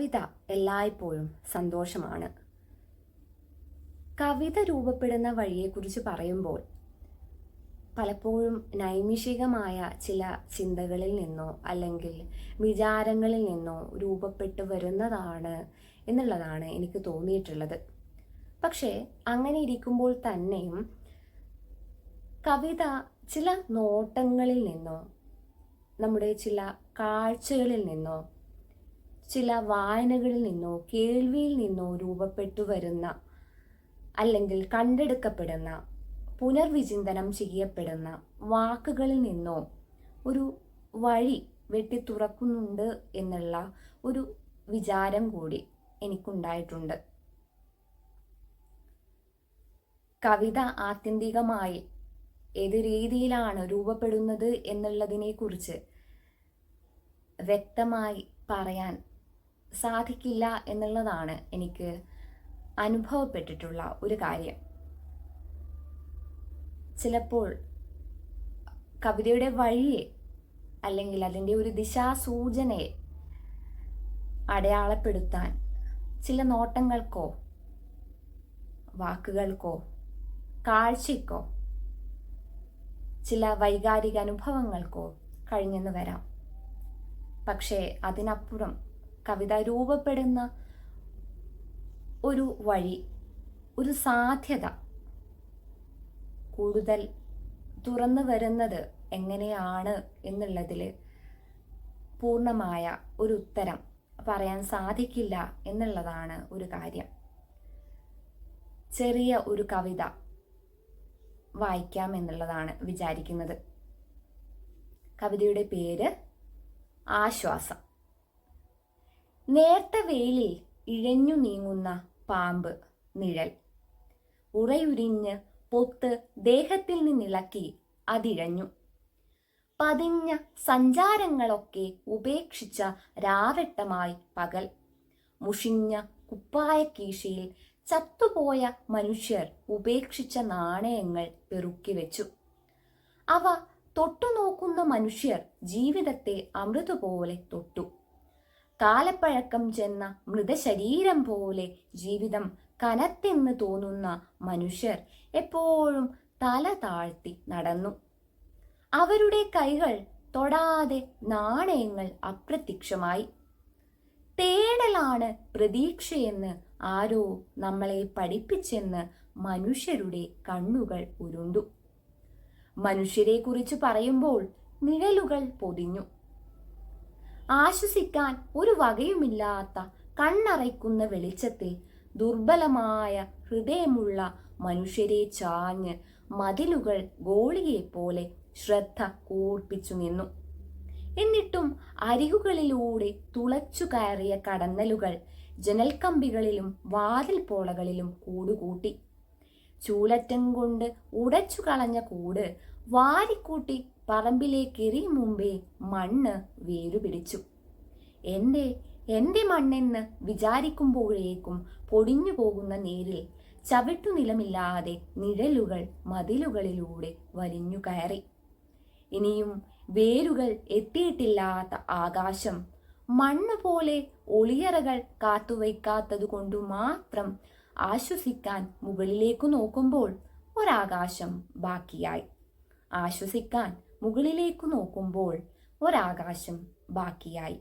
കവിത എല്ലായ്പ്പോഴും സന്തോഷമാണ്. കവിത രൂപപ്പെടുന്ന വഴിയെക്കുറിച്ച് പറയുമ്പോൾ പലപ്പോഴും നൈമിഷികമായ ചില ചിന്തകളിൽ നിന്നോ അല്ലെങ്കിൽ വിചാരങ്ങളിൽ നിന്നോ രൂപപ്പെട്ടു വരുന്നതാണ് എന്നുള്ളതാണ് എനിക്ക് തോന്നിയിട്ടുള്ളത്. പക്ഷേ അങ്ങനെ ഇരിക്കുമ്പോൾ തന്നെയും കവിത ചില നോട്ടങ്ങളിൽ നിന്നോ നമ്മുടെ ചില കാഴ്ചകളിൽ നിന്നോ ചില വായനകളിൽ നിന്നോ കേൾവിയിൽ നിന്നോ രൂപപ്പെട്ടു വരുന്ന അല്ലെങ്കിൽ കണ്ടെടുക്കപ്പെടുന്ന പുനർവിചിന്തനം ചെയ്യപ്പെടുന്ന വാക്കുകളിൽ നിന്നോ ഒരു വഴി വെട്ടി തുറക്കുന്നുണ്ട് എന്നുള്ള ഒരു വിചാരം കൂടി എനിക്കുണ്ടായിട്ടുണ്ട്. കവിത ആത്യന്തികമായി ഏത് രീതിയിലാണ് രൂപപ്പെടുന്നത് എന്നുള്ളതിനെക്കുറിച്ച് വ്യക്തമായി പറയാൻ സാധിക്കില്ല എന്നുള്ളതാണ് എനിക്ക് അനുഭവപ്പെട്ടിട്ടുള്ള ഒരു കാര്യം. ചിലപ്പോൾ കവിതയുടെ വഴിയെ അല്ലെങ്കിൽ അതിന്റെ ഒരു ദിശാസൂചനയെ അടയാളപ്പെടുത്താൻ ചില നോട്ടങ്ങൾക്കോ വാക്കുകൾക്കോ കാഴ്ചയ്ക്കോ ചില വൈകാരിക അനുഭവങ്ങൾക്കോ കഴിഞ്ഞെന്ന് വരാം. പക്ഷേ അതിനപ്പുറം കവിത രൂപപ്പെടുന്ന ഒരു വഴി ഒരു സാധ്യത. കൂടുതൽ തുറന്നു വരുന്നത് എങ്ങനെയാണ് എന്നുള്ളതിൽ പൂർണമായ ഒരു ഉത്തരം പറയാൻ സാധിക്കില്ല എന്നുള്ളതാണ് ഒരു കാര്യം. ചെറിയ ഒരു കവിത വായിക്കാം എന്നുള്ളതാണ് വിചാരിക്കുന്നത്. കവിതയുടെ പേര് ആശ്വാസം. നേർത്ത വേലിൽ ഇഴഞ്ഞു നീങ്ങുന്ന പാമ്പ് നിഴൽ. ഉറയുരിഞ്ഞ് പൊത്ത് ദേഹത്തിൽ നിന്നിളക്കി അതിഴഞ്ഞു. പതിഞ്ഞ സഞ്ചാരങ്ങളൊക്കെ ഉപേക്ഷിച്ച രാവട്ടമായി പകൽ. മുഷിഞ്ഞ കുപ്പായ കീശയിൽ ചത്തുപോയ മനുഷ്യർ ഉപേക്ഷിച്ച നാണയങ്ങൾ പെറുക്കി വെച്ചു. അവ തൊട്ടുനോക്കുന്ന മനുഷ്യർ ജീവിതത്തെ അമൃതുപോലെ തൊട്ടു. കാലപ്പഴക്കം ചെന്ന മൃതശരീരം പോലെ ജീവിതം കനത്തെന്ന് തോന്നുന്ന മനുഷ്യർ എപ്പോഴും തല താഴ്ത്തി നടന്നു. അവരുടെ കൈകൾ തൊടാതെ നാണയങ്ങൾ അപ്രത്യക്ഷമായി. തേടലാണ് പ്രതീക്ഷയെന്ന് ആരോ നമ്മളെ പഠിപ്പിച്ചെന്ന് മനുഷ്യരുടെ കണ്ണുകൾ ഉരുണ്ടു. മനുഷ്യരെ കുറിച്ച് പറയുമ്പോൾ നിഴലുകൾ പൊതിഞ്ഞു. ആശ്വസിക്കാൻ ഒരു വകയുമില്ലാത്ത കണ്ണറയ്ക്കുന്ന വെളിച്ചത്തിൽ ദുർബലമായ ഹൃദയമുള്ള മനുഷ്യരെ ചാഞ്ഞ് മതിലുകൾ ഗോളിയെപ്പോലെ ശ്രദ്ധ കൂർപ്പിച്ചു നിന്നു. എന്നിട്ടും അരികുകളിലൂടെ തുളച്ചു കയറിയ കടന്നലുകൾ ജനൽക്കമ്പികളിലും വാതിൽപോളകളിലും കൂടുകൂട്ടി. ചൂലറ്റം കൊണ്ട് ഉടച്ചു കളഞ്ഞ കൂട് വാരിക്കൂട്ടി പറമ്പിലേക്കെറിയും മുമ്പേ മണ്ണ് വേരുപിടിച്ചു എന്റെ എന്റെ മണ്ണെന്ന് വിചാരിക്കുമ്പോഴേക്കും പൊടിഞ്ഞു പോകുന്ന നേരിൽ ചവിട്ടുനിലമില്ലാതെ നിഴലുകൾ മതിലുകളിലൂടെ വലിഞ്ഞു കയറി. ഇനിയും വേരുകൾ എത്തിയിട്ടില്ലാത്ത ആകാശം മണ്ണ് പോലെ ഒളിയറകൾ കാത്തുവയ്ക്കാത്തതുകൊണ്ടു മാത്രം ആശ്വസിക്കാൻ മുകളിലേക്കു നോക്കുമ്പോൾ ഒരാകാശം ബാക്കിയായി. ആശ്വസിക്കാൻ മുകളിലേക്ക് നോക്കുമ്പോൾ ഒരാകാശം ബാക്കിയായി.